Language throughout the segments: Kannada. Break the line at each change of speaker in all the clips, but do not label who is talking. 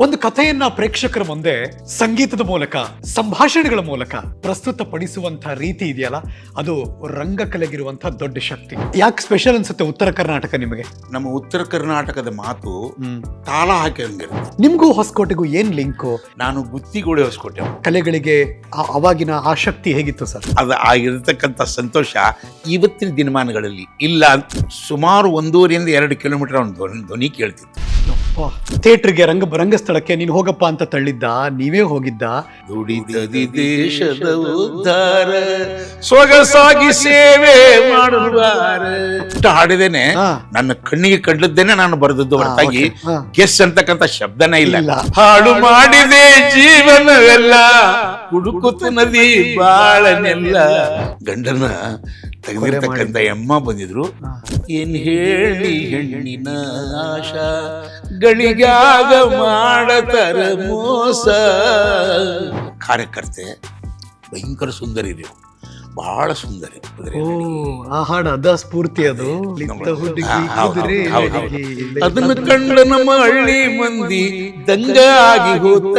ಒಂದು ಕಥೆಯನ್ನ ಪ್ರೇಕ್ಷಕರ ಮುಂದೆ ಸಂಗೀತದ ಮೂಲಕ ಸಂಭಾಷಣೆಗಳ ಮೂಲಕ ಪ್ರಸ್ತುತಪಡಿಸುವಂತ ರೀತಿ ಇದೆಯಲ್ಲ? ಅದು ರಂಗಕಲೆಗಿರುವಂತಹ ದೊಡ್ಡ ಶಕ್ತಿ. ಯಾಕೆ ಸ್ಪೆಷಲ್ ಅನ್ಸುತ್ತೆ ಉತ್ತರ ಕರ್ನಾಟಕ ನಿಮಗೆ?
ನಮ್ಮ ಉತ್ತರ ಕರ್ನಾಟಕದ ಮಾತು ತಾಳ ಹಾಕಿದಂಗಿರುತ್ತೆ.
ನಿಮ್ಗೂ ಹೊಸಕೋಟೆಗೂ ಏನ್ ಲಿಂಕು
ನಾನು ಗುತ್ತಿಗೂಡೆ ಹೊಸಕೋಟೆ.
ಕಲೆಗಳಿಗೆ ಆ- ಅವಾಗಿನ ಆಸಕ್ತಿ ಹೇಗಿತ್ತು ಸರ್?
ಅದು ಆಗಿರತಕ್ಕಂಥ ಸಂತೋಷ ಇವತ್ತಿನ ದಿನಮಾನಗಳಲ್ಲಿ ಇಲ್ಲ. ಸುಮಾರು ಒಂದೂವರೆಯಿಂದ ಎರಡು ಕಿಲೋಮೀಟರ್ ಒಂದು ಧ್ವನಿ ಧ್ವನಿ ಕೇಳ್ತಿತ್ತು.
ಥಿಯೇಟರ್ಗೆ ರಂಗ ರಂಗಸ್ಥಳಕ್ಕೆ ನೀನು ಹೋಗಪ್ಪ ಅಂತ ತಳ್ಳಿದ್ದ? ನೀವೇ ಹೋಗಿದ್ದ?
ದುಡಿದದಿ ದೇಶದ ಉದ್ಧಾರ ಸೊಗಸಾಗಿ ಸೇವೆ ಮಾಡುವಾರ. ಹಾಡಿದೇನೆ
ಹಾ.
ನನ್ನ ಕಣ್ಣಿಗೆ ಕಂಡದ್ದೇನೆ ನಾನು ಬರೆದದ್ದು ಹೊರತಾಗಿ
ಕೆಸ್ ಹಾ.
ಗೆಸ್ ಅಂತಕ್ಕಂಥ ಶಬ್ದನೇ ಇಲ್ಲ.
ಇಲ್ಲ.
ಹಾಳು ಮಾಡಿದೆ ಜೀವನವೆಲ್ಲ. ಹುಡುಕುತ್ತ ನದಿ ಬಾಳನೆಲ್ಲ. ಗಂಡನ ತೆಗೆದಿರ್ತಕ್ಕಂಥ ಎಮ್ಮ ಬಂದಿದ್ರು. ಏನ್ ಹೇಳಿ ಹೆಣ್ಣಿನ ಆಶ ಗಳಿಗಾಗ ಮಾಡತರ ಮೋಸ. ಕಾರ್ಯಕರ್ತೆ ಭಯಂಕರ ಸುಂದರಿ ರೀ ಬಹಳ ಸುಂದರಿ
ಆ ಹಾಡು ಅದ. ಸ್ಫೂರ್ತಿ ಅದು.
ಅದನ್ನು ಕಂಡ ನಮ್ಮ ಹಳ್ಳಿ ಮಂದಿ ದಂಗ ಆಗಿ ಹೋತ.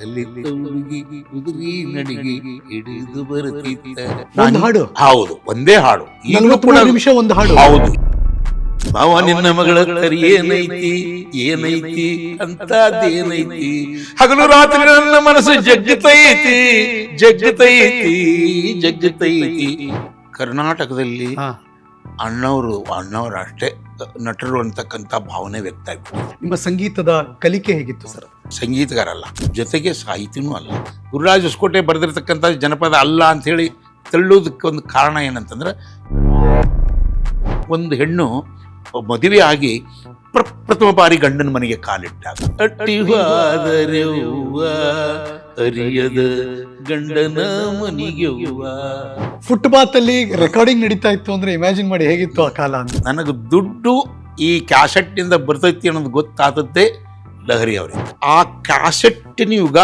ಕಲಿತ ಹುಡುಗಿ ಕುದುರಿ ನಡಿಗೆ ಹಿಡಿದು ಬರುತ್ತಿದ್ದ
ಒಂದು ಹಾಡು.
ಹೌದು ಒಂದೇ ಹಾಡು. ಈಗಲೂ ಕೂಡ
ನಿಮಿಷ ಒಂದು ಹಾಡು.
ಹೌದು. ಮಾವ ನಿನ್ನ ಮಗಳ ಕರಿ ಏನೈತಿ? ಏನೈತಿ? ಅಂತದೇನೈತಿ ಹಗಲು ರಾತ್ರಿ ನನ್ನ ಮನಸ್ಸು ಜಗ್ಗತೈತಿ ಜಗ್ಗತೈತಿ. ಜಗ್ಗತೈತಿ. ಕರ್ನಾಟಕದಲ್ಲಿ
ಹಾ.
ಅಣ್ಣವರು ಅಣ್ಣವರು ಅಷ್ಟೇ ನಟರು ಅಂತಕ್ಕಂಥ ಭಾವನೆ ವ್ಯಕ್ತ ಆಯ್ತು
ನಿಮ್ಮ ಸಂಗೀತದ ಕಲಿಕೆ ಹೇಗಿತ್ತು? ಸರ್
ಸಂಗೀತಗಾರಲ್ಲ ಜೊತೆಗೆ ಸಾಹಿತಿನೂ ಅಲ್ಲ. ಗುರುರಾಜ್ ಹೊಸಕೋಟೆ ಬರೆದಿರ್ತಕ್ಕಂಥ ಜನಪದ ಅಲ್ಲ ಅಂಥೇಳಿ ತಳ್ಳೋದಕ್ಕೆ ಒಂದು ಕಾರಣ ಏನಂತಂದ್ರೆ ಒಂದು ಹೆಣ್ಣು ಮದುವೆ ಆಗಿ ಪ್ರಪ್ರಥಮ ಬಾರಿ ಗಂಡನ ಮನೆಗೆ ಕಾಲಿಟ್ಟಾಗ ಅರಿಯದ ಗಂಡನ ಮನಿಗೆ ಹೂವ
ಫುಟ್ಪಾತ್ ಅಲ್ಲಿ ರೆಕಾರ್ಡಿಂಗ್ ನಡೀತಾ ಇತ್ತು ಅಂದ್ರೆ ಇಮ್ಯಾಜಿನ್ ಮಾಡಿ ಹೇಗಿತ್ತು ಆ ಕಾಲ ಅಂತ?
ನನಗೆ ದುಡ್ಡು ಈ ಕ್ಯಾಸೆಟ್ನಿಂದ ಬರ್ತೈತಿ ಅನ್ನೋದು ಗೊತ್ತಾದದ್ದೇ ಲಹರಿ ಅವರಿಗೆ. ಆ ಕ್ಯಾಸೆಟ್ಟಿನ ಯುಗ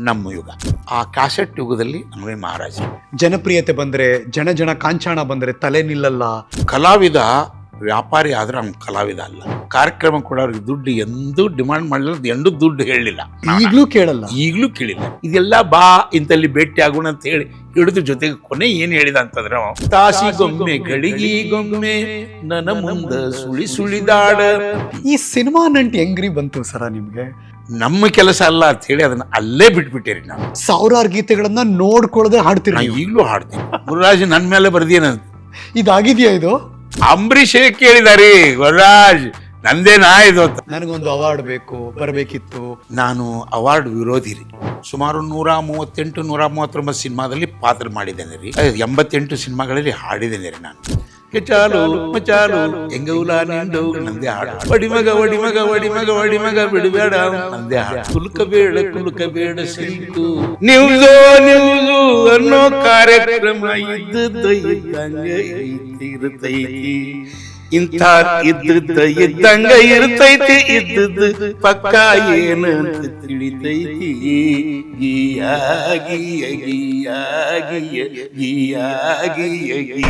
ನಮ್ಮ ಯುಗ. ಆ ಕ್ಯಾಸೆಟ್ ಯುಗದಲ್ಲಿ ನಮಗೆ ಮಹಾರಾಜ.
ಜನಪ್ರಿಯತೆ ಬಂದ್ರೆ ಜನ ಜನ ಕಾಂಚಾಣ ಬಂದ್ರೆ ತಲೆ ನಿಲ್ಲಲ್ಲ.
ಕಲಾವಿದ ವ್ಯಾಪಾರಿ ಆದ್ರೆ ಅವ್ನು ಕಲಾವಿದ ಅಲ್ಲ. ಕಾರ್ಯಕ್ರಮ ಕೊಡೋರಿಗೆ ದುಡ್ಡು ಎಂದೂ ಡಿಮಾಂಡ್ ಮಾಡಲಿಲ್ಲ ಎಂದೂ ದುಡ್ಡು ಹೇಳಲಿಲ್ಲ.
ಈಗಲೂ ಕೇಳಲ್ಲ.
ಈಗಲೂ ಕೇಳಿಲ್ಲ. ಇದೆಲ್ಲ ಬಾ ಇಂತಲ್ಲಿ ಭೇಟಿ ಆಗೋಣ ಅಂತ ಹೇಳಿ ಹಿಡಿದು ಜೊತೆಗೆ ಕೊನೆ ಏನು ಹೇಳಿದ ಅಂತಂದ್ರೆ ತಾಸಿ ತಾಸಿಗೊಮ್ಮೆ ಗಳಿಗಿಗೊಮ್ಮೆ ನನ್ನ ಮುಂದ ಸುಳಿ ಸುಳಿದಾಡ
ಈ ಸಿನಿಮಾ ನಂಟು ಹೆಂಗ್ರಿ ಬಂತು ಸರ ನಿಮ್ಗೆ?
ನಮ್ಮ ಕೆಲಸ ಅಲ್ಲ ಅಂತ ಹೇಳಿ ಅದನ್ನ ಅಲ್ಲೇ ಬಿಟ್ಬಿಟ್ಟೇರಿ ನಾನು.
ಸಾವಿರಾರು ಗೀತೆಗಳನ್ನ ನೋಡ್ಕೊಳ್ಳದೆ ಹಾಡ್ತೀರಿ.
ಈಗಲೂ ಹಾಡ್ತೀನಿ. ಗುರುರಾಜ್ ನನ್ನ ಮೇಲೆ ಬರ್ದೇನಂತ
ಇದಾಗಿದ್ಯಾ ಇದು?
ಅಂಬರೀಷ್ ಕೇಳಿದಾರಿ ಗುರುರಾಜ್ ನಂದೇನಾ ಇದು ಅಂತ
ನನಗೊಂದು ಅವಾರ್ಡ್ ಬೇಕು, ಬರಬೇಕಿತ್ತು.
ನಾನು ಅವಾರ್ಡ್ ವಿರೋಧಿ ರೀ ಸುಮಾರು ನೂರ ಮೂವತ್ತೆಂಟು, ನೂರ ಮೂವತ್ತೊಂಬತ್ತು ಸಿನಿಮಾದಲ್ಲಿ ಪಾತ್ರ ಮಾಡಿದ್ದೇನೆ ರೀ. ಎಂಬತ್ತೆಂಟು ಸಿನಿಮಾಗಳಲ್ಲಿ ಹಾಡಿದ್ದೇನೆ ರೀ ನಾನು. ಚಾಲು ಮಚಾಲು ಎಂಗೌಲ ನಿಂದು. ನಂದೇ ಹಾಡು. ಒಡಿಮಗ ಒಡಿಮಗ ಒಡಿಮಗ ಒಡಿಮಗ, ಬಿಡಬೇಡ. ನಂದೇ ಹಾಡು. ಕುಲುಕ ಬೇಡ ಕುಲುಕ ಬೇಡ ಸಿಲ್ಕು ನ್ಯೂಸು ನ್ಯೂಸು ಅನ್ನೋ ಕಾರ್ಯಕ್ರಮ ಇದ್ದ ಇದ್ದಂಗ ಐತಿ, ಇರ್ತೈತಿ. ಇಂಥ ಇದ್ದದ್ದ ಇದ್ದಂಗ ಇರ್ತೈತಿ ಇದ್ದದ್ದು ಪಕ್ಕ ಏನು ಅಂತ ತಿಳಿತೈತಿ ಗೀಯ ಗೀಯ ಗೀಯ ಗೀಯ ಗೀಯ ಗೀಯ ಗೀ